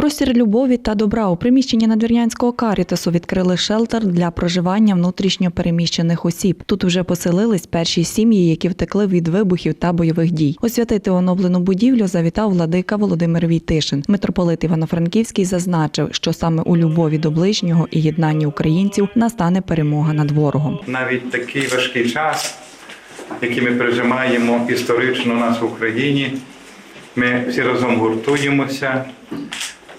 Простір любові та добра у приміщенні надвірнянського карітасу відкрили шелтер для проживання внутрішньо переміщених осіб. Тут вже поселились перші сім'ї, які втекли від вибухів та бойових дій. Освятити оновлену будівлю завітав владика Володимир Війтишин. Митрополит Івано-Франківський зазначив, що саме у любові до ближнього і єднанні українців настане перемога над ворогом. навіть такий важкий час, який ми пережимаємо історично у нас в Україні. Ми всі разом гуртуємося,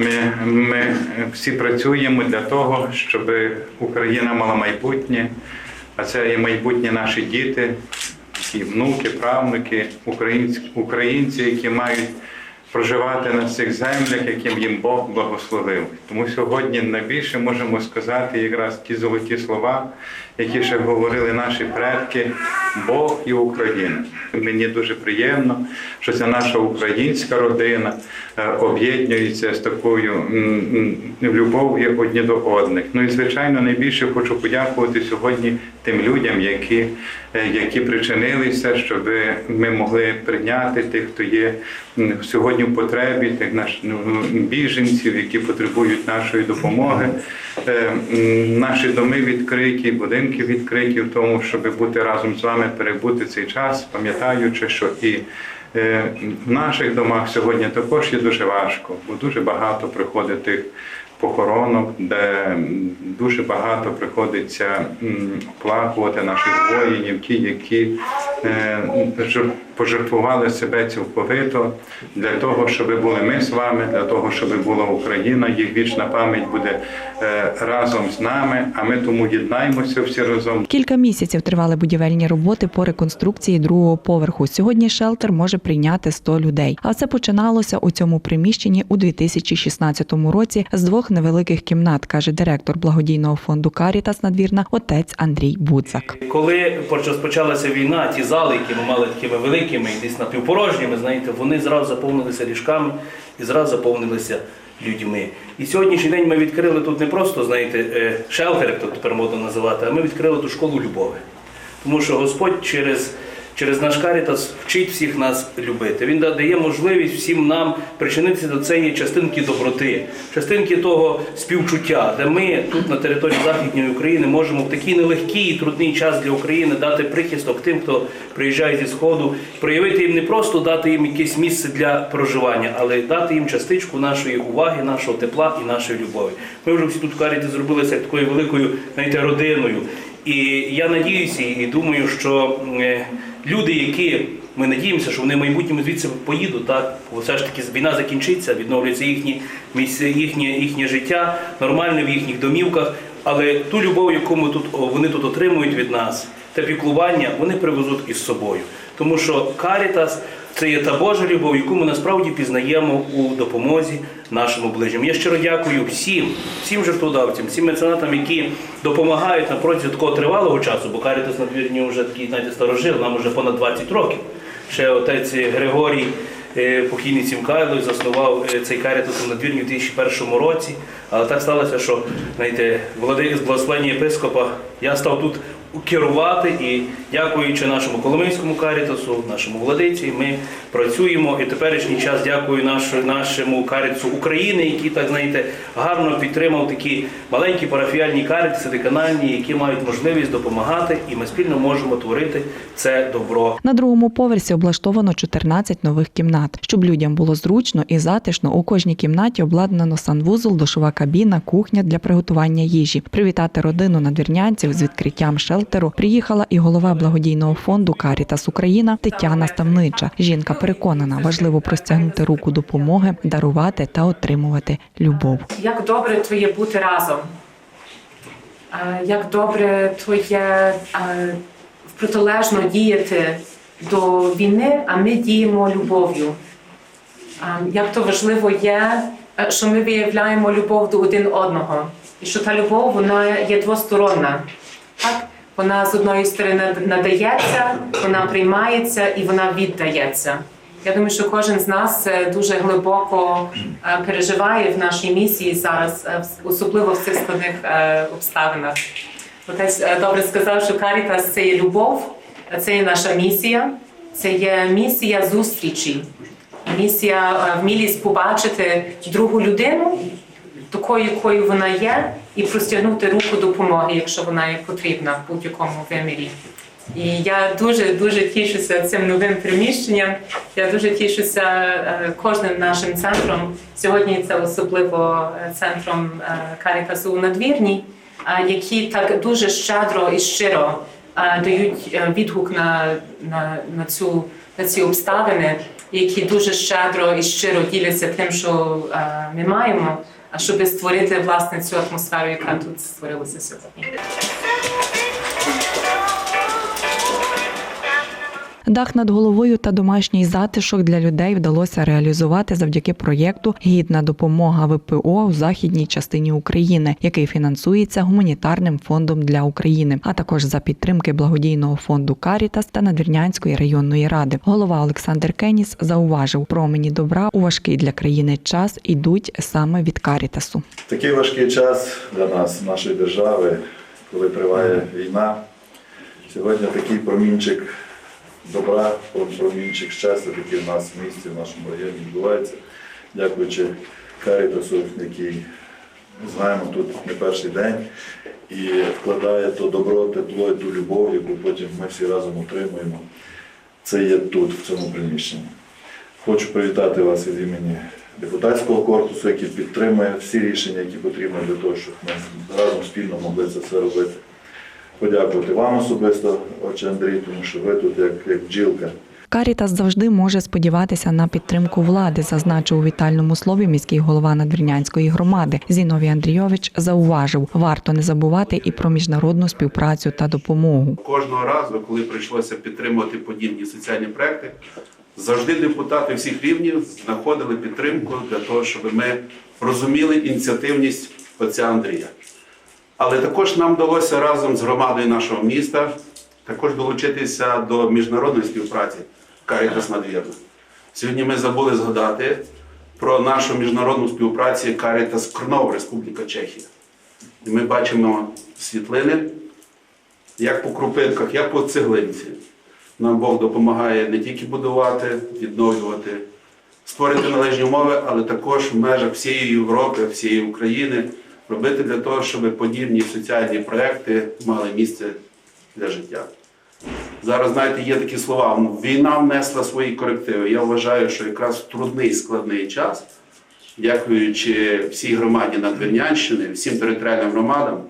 ми, ми всі працюємо для того, щоб Україна мала майбутнє, а це і майбутнє наші діти, і внуки, правнуки, українці, українці, які мають проживати на цих землях, яким їм Бог благословив. Тому сьогодні найбільше можемо сказати якраз ті золоті слова, які ще говорили наші предки, Бог і Україна. Мені дуже приємно, що ця наша українська родина е, об'єднується з такою любов'ю одні до одних. Ну і звичайно, найбільше хочу подякувати сьогодні тим людям, які, е, які причинилися, щоб ми могли прийняти тих, хто є сьогодні в потребі, тих наш ну, біженців, які потребують нашої допомоги. Е, Наші доми відкриті, будинки відкриті в тому, щоб бути разом з вами, перебути цей час, пам'ятаючи, що і е, в наших домах сьогодні також є дуже важко, бо дуже багато приходить тих похоронок, де дуже багато приходиться оплакувати наших воїнів, ті, які е, пожертвували себе цілковито для того, щоб були ми з вами, для того, щоб була Україна, їх вічна пам'ять буде е, разом з нами, а ми тому єднаємося всі разом. Кілька місяців тривали будівельні роботи по реконструкції другого поверху. Сьогодні шелтер може прийняти 100 людей. А все починалося у цьому приміщенні у 2016 році з двох невеликих кімнат, каже директор благодійного фонду Карітас надвірна отець Андрій Будзак. Коли розпочалася війна, ті зали, які ми мали такими великими і десь напівпорожніми, знаєте, вони зразу заповнилися ліжками і зразу заповнилися людьми. І сьогоднішній день ми відкрили тут не просто, знаєте, шелтер, як тут тепер модно називати, а ми відкрили ту школу любові. Тому що Господь через, через наш карітас вчить всіх нас любити. Він дає можливість всім нам причинитися до цієї частинки доброти, частинки того співчуття, де ми тут на території Західної України можемо в такий нелегкий і трудний час для України дати прихисток тим, хто приїжджає зі Сходу, проявити їм не просто дати їм якесь місце для проживання, але дати їм частичку нашої уваги, нашого тепла і нашої любові. Ми вже всі тут в Каріті зробилися такою великою знаєте, родиною. І я надіюся і думаю, що е, люди, які ми надіємося, що вони в майбутньому звідси поїдуть, так бо все ж таки війна закінчиться, відновлюється їхні місця, їхнє, їхнє життя, нормальне в їхніх домівках. Але ту любов, яку ми тут вони тут отримують від нас, те піклування, вони привезуть із собою. Тому що Карітас це є та Божа любов, яку ми насправді пізнаємо у допомозі нашому ближньому. Я щиро дякую всім, всім жертводавцям, всім меценатам, які допомагають на протязі такого тривалого часу, бо Карітас на двірні вже такий, знаєте, старожил, нам вже понад 20 років. Ще отець Григорій, е, покійний Сімкайло, заснував е, цей карітас на двірні у 2001 році. Але так сталося, що знаєте, владик з благословення єпископа я став тут керувати і дякуючи нашому Коломийському карітасу, нашому владиці, ми працюємо і теперішній час дякую наш- нашому карітасу України, який так знаєте гарно підтримав такі маленькі парафіальні карітаси, деканальні, які мають можливість допомагати, і ми спільно можемо творити це добро. На другому поверсі облаштовано 14 нових кімнат. Щоб людям було зручно і затишно, у кожній кімнаті обладнано санвузол, душова кабіна, кухня для приготування їжі. Привітати родину надвірнянців з відкриттям шелтеру приїхала і голова благодійного фонду Карітас Україна Тетяна Ставнича. Жінка переконана, важливо простягнути руку допомоги, дарувати та отримувати любов. Як добре то є бути разом. Е, Як добре то є е, протилежно діяти до війни, а ми діємо любов'ю. Е, Як то важливо є, що ми виявляємо любов до один одного. І що та любов вона є двосторонна. Вона з одної сторони надається, вона приймається і вона віддається. Я думаю, що кожен з нас е, дуже глибоко е, переживає в нашій місії зараз, е, особливо в цих складних обставинах. Отець добре сказав, що Карітас це є любов, це є наша місія, це є місія зустрічі. Місія вмілість побачити другу людину, такою, якою вона є, і простягнути руку допомоги, якщо вона є потрібна в будь-якому вимірі. І я дуже дуже тішуся цим новим приміщенням. Я дуже тішуся е, кожним нашим центром. Сьогодні це особливо е, центром е, Карітасу у надвірні, е, які так дуже щедро і щиро е, дають е, відгук на, на, на, цю, на ці обставини, які дуже щедро і щиро діляться тим, що е, ми маємо, а што без творете властници атмосферу и кантуци створило се светот. Дах над головою та домашній затишок для людей вдалося реалізувати завдяки проєкту Гідна допомога ВПО у західній частині України, який фінансується гуманітарним фондом для України, а також за підтримки благодійного фонду Карітас та Надвірнянської районної ради. Голова Олександр Кеніс зауважив, промені добра у важкий для країни час ідуть саме від Карітасу. Такий важкий час для нас, нашої держави, коли триває війна. Сьогодні такий промінчик добра, промінчик щастя, який в нас в місті, в нашому районі відбувається, дякуючи Карітасу, який знаємо тут не перший день, і вкладає то добро, тепло і ту любов, яку потім ми всі разом отримуємо. Це є тут, в цьому приміщенні. Хочу привітати вас від імені депутатського корпусу, який підтримує всі рішення, які потрібні для того, щоб ми разом спільно могли це все робити. Подякувати вам особисто, отче Андрій, тому що ви тут як, як бджілка. Карітас завжди може сподіватися на підтримку влади, зазначив у вітальному слові міський голова Надвірнянської громади. Зіновій Андрійович зауважив, варто не забувати і про міжнародну співпрацю та допомогу. Кожного разу, коли прийшлося підтримувати подібні соціальні проекти, завжди депутати всіх рівнів знаходили підтримку для того, щоб ми розуміли ініціативність отця Андрія. Але також нам вдалося разом з громадою нашого міста також долучитися до міжнародної співпраці Карітас Надвірна. Сьогодні ми забули згадати про нашу міжнародну співпрацю Карітас Крнов, Республіка Чехія. І ми бачимо світлини, як по крупинках, як по цеглинці. Нам Бог допомагає не тільки будувати, відновлювати, створити належні умови, але також в межах всієї Європи, всієї України робити для того, щоб подібні соціальні проекти мали місце для життя. Зараз, знаєте, є такі слова, війна внесла свої корективи. Я вважаю, що якраз трудний складний час, дякуючи всій громаді Надвірнянщини, всім територіальним громадам,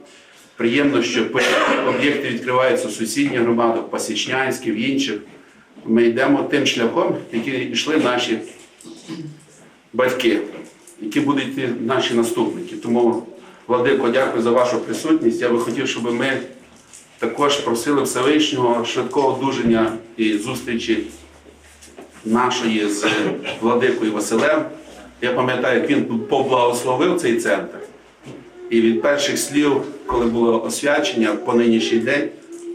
приємно, що об'єкти відкриваються в сусідніх громадах, Пасічнянській, в інших. Ми йдемо тим шляхом, який йшли наші батьки, які будуть наші наступники. Тому, Владико, дякую за вашу присутність. Я би хотів, щоб ми також просили Всевишнього швидкого одужання і зустрічі нашої з Владикою Василем. Я пам'ятаю, як він поблагословив цей центр. І від перших слів, коли було освячення по нинішній день,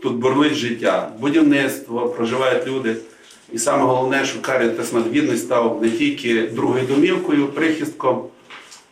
тут бурлить життя, будівництво, проживають люди. І саме головне, що Карітас надвірний став не тільки другою домівкою, прихистком,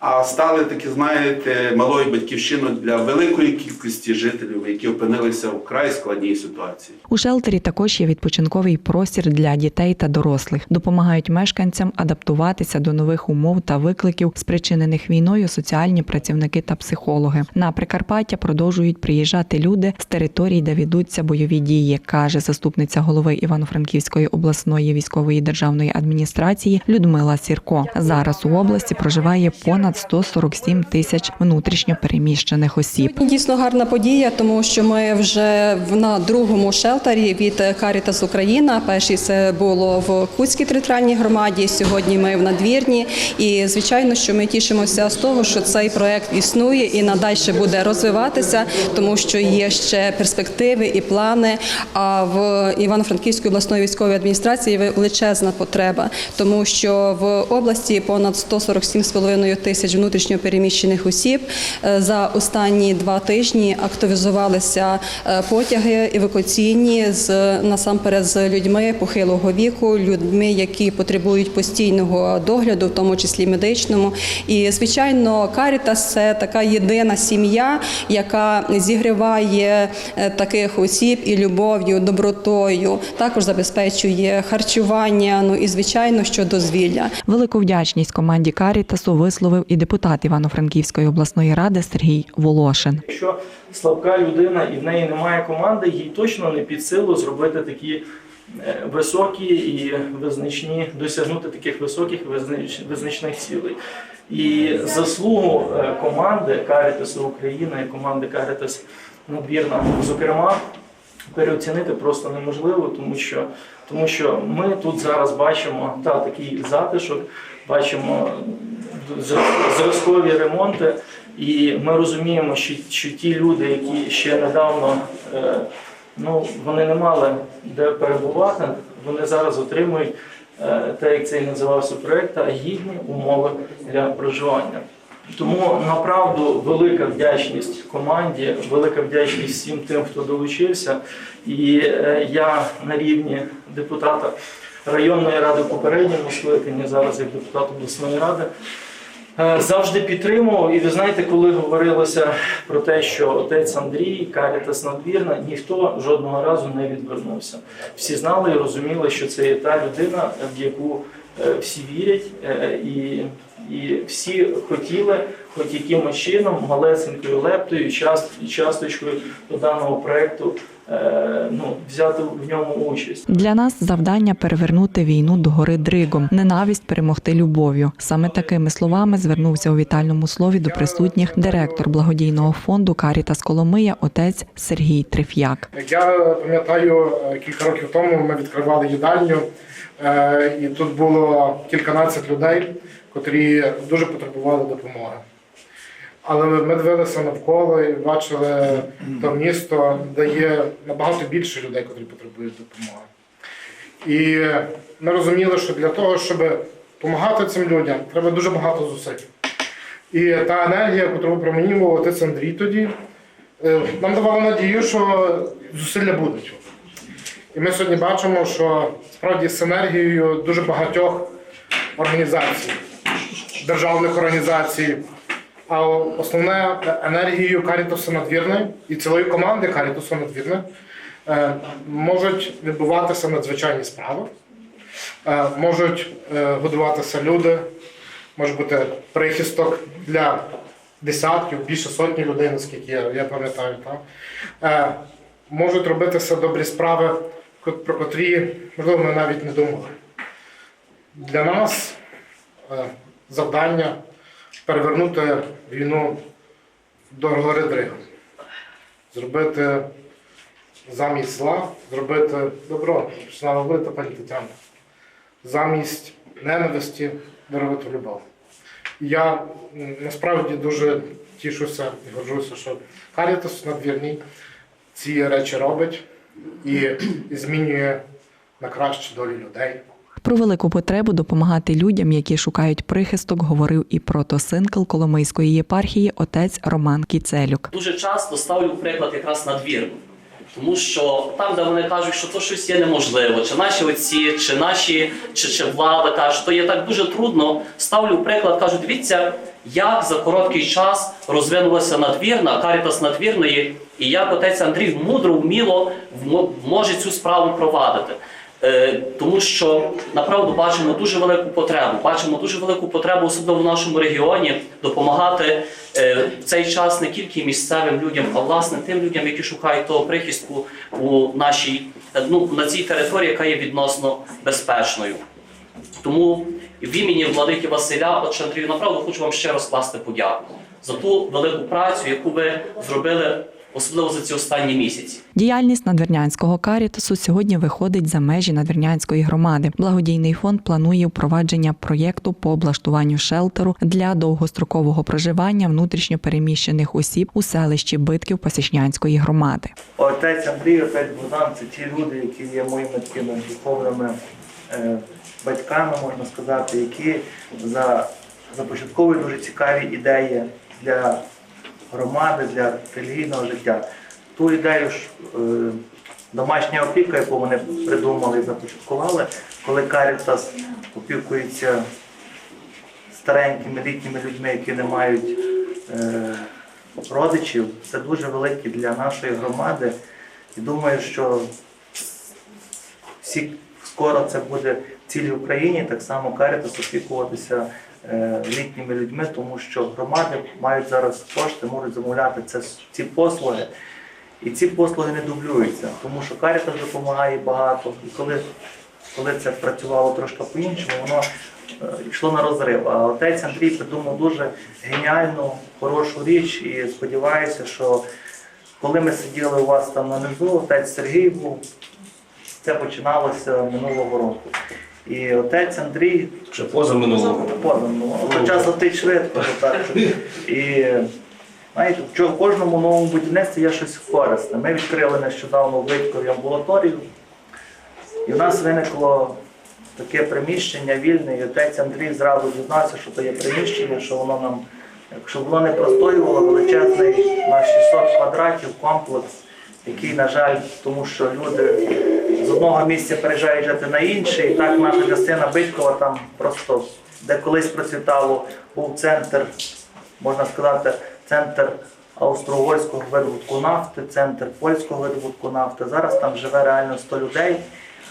а стали таки, знаєте, малою батьківщиною для великої кількості жителів, які опинилися в край складній ситуації. У шелтері також є відпочинковий простір для дітей та дорослих. Допомагають мешканцям адаптуватися до нових умов та викликів, спричинених війною, соціальні працівники та психологи. На Прикарпаття продовжують приїжджати люди з територій, де ведуться бойові дії, каже заступниця голови Івано-Франківської обласної військової державної адміністрації Людмила Сірко. Зараз у області проживає понад 147 тисяч внутрішньо переміщених осіб. Дійсно гарна подія, тому що ми вже на другому шелтері від Caritas Україна. Перший це було в Куцькій територіальній громаді. Сьогодні ми в надвірні. І звичайно, що ми тішимося з того, що цей проект існує і надальше буде розвиватися, тому що є ще перспективи і плани. А в Івано-Франківської обласної військової адміністрації величезна потреба, тому що в області понад 147,5 тисяч тисяч внутрішньо переміщених осіб. Е, За останні два тижні активізувалися е, потяги евакуаційні з насамперед з людьми похилого віку, людьми, які потребують постійного догляду, в тому числі медичному. І звичайно, Карітас це така єдина сім'я, яка зігріває е, таких осіб і любов'ю, добротою. Також забезпечує харчування. Ну і звичайно, що дозвілля. Велику вдячність команді Карітасу висловив і депутат Івано-Франківської обласної ради Сергій Волошин. Якщо слабка людина і в неї немає команди, їй точно не під силу зробити такі е, високі і визначні, досягнути таких високих визначних цілей. І заслугу е, команди Caritas Україна і команди Caritas надвірна, зокрема, переоцінити просто неможливо, тому що, тому що ми тут зараз бачимо та, такий затишок, бачимо зразкові ремонти, і ми розуміємо, що, що ті люди, які ще недавно е, ну, вони не мали де перебувати, вони зараз отримують е, те, як це і називався проєкт, гідні умови для проживання. Тому направду велика вдячність команді, велика вдячність всім тим, хто долучився. І е, я на рівні депутата районної ради попередньому скликанні, зараз як депутат обласної ради, завжди підтримував. І ви знаєте, коли говорилося про те, що отець Андрій, Карітас надвірна, ніхто жодного разу не відвернувся. Всі знали і розуміли, що це є та людина, в яку е, всі вірять, е, і, і всі хотіли, хоч якимось чином, малесенькою лептою, част- часточкою до даного проекту е, ну, взяти в ньому участь. Для нас завдання перевернути війну до гори Дригом, ненависть перемогти любов'ю. Саме такими словами звернувся у вітальному слові до присутніх директор благодійного фонду Карітас Коломия, отець Сергій Триф'як. Я пам'ятаю, е, кілька років тому ми відкривали їдальню, е, і тут було кільканадцять людей, котрі дуже потребували допомоги. Але ми дивилися навколо і бачили то місто, де є набагато більше людей, котрі потребують допомоги. І ми розуміли, що для того, щоб допомагати цим людям, треба дуже багато зусиль. І та енергія, яку промінював отець Андрій тоді, е, нам давало надію, що зусилля будуть. І ми сьогодні бачимо, що справді з енергією дуже багатьох організацій, державних організацій, а основне енергією Карітуса надвірної і цілої команди Карітуса надвірної е, можуть відбуватися надзвичайні справи, е, можуть е, годуватися люди, може бути прихисток для десятків, більше сотні людей, наскільки я, я пам'ятаю. Можуть робитися добрі справи, про котрі, можливо, ми навіть не думали. Для нас завдання перевернути війну до гори Дригом. Зробити замість зла, зробити добро, починала говорити пані Тетяна. Замість ненависті дарувати любов. Я насправді дуже тішуся і горжуся, що Карітас надвірний ці речі робить і, і змінює на краще долі людей. Про велику потребу допомагати людям, які шукають прихисток, говорив і протосинкл Коломийської єпархії отець Роман Кіцелюк. дуже часто ставлю приклад якраз надвірну. Тому що там, де вони кажуть, що то щось є неможливо, чи наші отці, чи наші, чи, чи влада каже, що є так дуже трудно. Ставлю приклад, кажу, дивіться, як за короткий час розвинулася надвірна, карітас надвірної, і як отець Андрій мудро, вміло може цю справу провадити. Е, Тому що направду бачимо дуже велику потребу. Бачимо дуже велику потребу, особливо в нашому регіоні, допомагати е, в цей час не тільки місцевим людям, а власне тим людям, які шукають того прихистку у нашій е, ну на цій території, яка є відносно безпечною. Тому в імені владики Василя, отче Андрію, направду хочу вам ще раз скласти подяку за ту велику працю, яку ви зробили, особливо за ці останні місяці. Діяльність надвірнянського карітасу сьогодні виходить за межі надвірнянської громади. Благодійний фонд планує впровадження проєкту по облаштуванню шелтеру для довгострокового проживання внутрішньо переміщених осіб у селищі Битків Пасічнянської громади. Отець Андрій, отець Богдан це ті люди, які є моїми такими духовними е, батьками, можна сказати, які за започатковує дуже цікаві ідеї для громади, для релігійного життя. Ту ідею ж е, домашня опіка, яку вони придумали і започаткували, коли Карітас опікується старенькими літніми людьми, які не мають е, родичів, це дуже велике для нашої громади. І думаю, що всі скоро це буде в цілій Україні, так само Карітас опікуватися літніми людьми, тому що громади мають зараз кошти, можуть замовляти це, ці послуги. І ці послуги не дублюються, тому що Карітас допомагає багато. І коли, коли це працювало трошки по-іншому, воно е, йшло на розрив. А отець Андрій придумав дуже геніальну, хорошу річ і сподіваюся, що коли ми сиділи у вас там нанизу, отець Сергій був, це починалося минулого року. І отець Андрій Ще поза минулого. поза ну, час летить швидко. Так. І знаєте, в кожному новому будівництві є щось корисне. Ми відкрили нещодавно в Витькові амбулаторію, і в нас виникло таке приміщення вільне, і отець Андрій зразу дізнався, що це є приміщення, що воно нам, якщо воно не простоювало, величезний на 600 квадратів комплекс, який, на жаль, тому що люди одного місця переїжджають жити на інше, і так наша частина Биткова там просто, де колись процвітало, був центр, можна сказати, центр австро-угорського видобутку нафти, центр польського видобутку нафти. Зараз там живе реально 100 людей,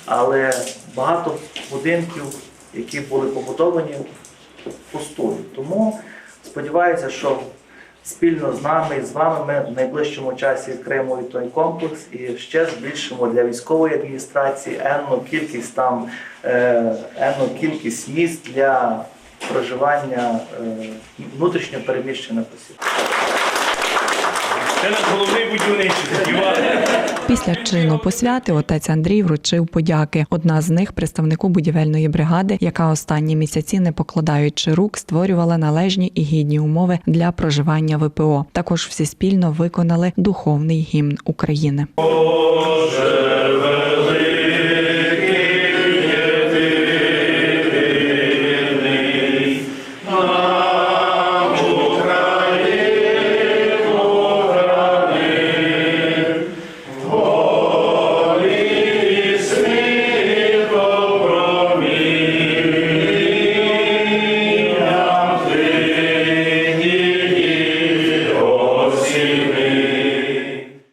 але багато будинків, які були побудовані, пустують. Тому сподіваюся, що спільно з нами і з вами ми в найближчому часі відкриємо і той комплекс і ще збільшимо для військової адміністрації енну кількість там е, енну кількість місць для проживання е, внутрішньо переміщених осіб. Це наш головний будівничий. Після чину посвяти отець Андрій вручив подяки. Одна з них представнику будівельної бригади, яка останні місяці, не покладаючи рук, створювала належні і гідні умови для проживання ВПО. Також всі спільно виконали духовний гімн України. Боже,